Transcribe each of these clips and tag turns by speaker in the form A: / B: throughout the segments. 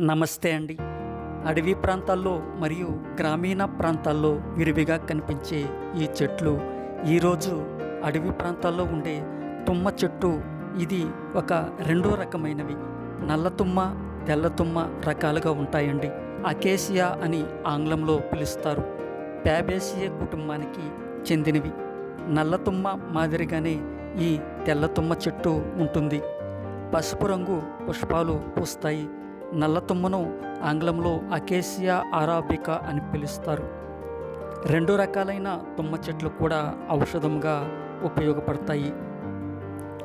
A: నమస్తే అండి. అడవి ప్రాంతాల్లో మరియు గ్రామీణ ప్రాంతాల్లో విరివిగా కనిపించే ఈ చెట్లు ఈరోజు అడవి ప్రాంతాల్లో ఉండే తుమ్మ చెట్టు. ఇది ఒక రెండో రకమైనవి. నల్లతుమ్మ తెల్లతుమ్మ రకాలుగా ఉంటాయండి. అకేసియా అని ఆంగ్లంలో పిలుస్తారు. ఫ్యాబేసియే కుటుంబానికి చెందినవి. నల్లతుమ్మ మాదిరిగానే ఈ తెల్లతుమ్మ చెట్టు ఉంటుంది. పసుపు రంగు పుష్పాలు పూస్తాయి. నల్లతుమ్మను ఆంగ్లంలో అకేసియా అరాబికా అని పిలుస్తారు. రెండు రకాలైన తుమ్మ చెట్లు కూడా ఔషధంగా ఉపయోగపడతాయి.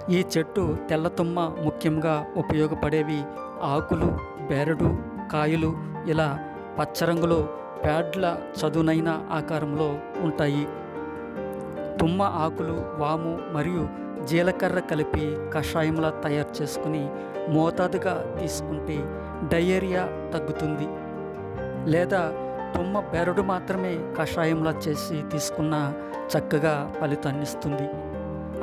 A: ఈ చెట్టు తెల్లతుమ్మ ముఖ్యంగా ఉపయోగపడేవి ఆకులు బెరడు కాయలు ఇలా పచ్చరంగులో ప్యాడ్ల చదునైన ఆకారంలో ఉంటాయి. తుమ్మ ఆకులు వాము మరియు జీలకర్ర కలిపి కషాయంలా తయారు చేసుకుని మోతాదుగా తీసుకుంటే డయేరియా తగ్గుతుంది. లేదా తుమ్మ బెరడు మాత్రమే కషాయంలా చేసి తీసుకున్న చక్కగా ఫలితాన్నిస్తుంది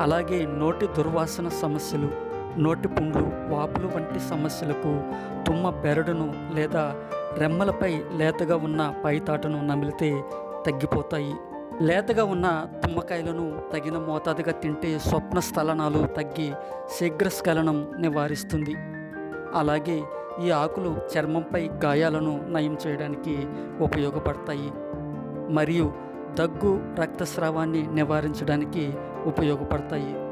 A: అలాగే నోటి దుర్వాసన సమస్యలు నోటి పుండ్లు వాపులు వంటి సమస్యలకు తుమ్మ బెరడును లేదా రెమ్మలపై లేతగా ఉన్న పైతాటను నమిలితే తగ్గిపోతాయి. లేతగా ఉన్న తుమ్మకాయలను తగిన మోతాదుగా తింటే స్వప్న స్థలనాలు తగ్గి శీఘ్రస్ఖలనం నివారిస్తుంది. అలాగే ఈ ఆకులు చర్మంపై గాయాలను నయం చేయడానికి ఉపయోగపడతాయి. మరియు దగ్గు రక్తస్రావాన్ని నివారించడానికి ఉపయోగపడతాయి.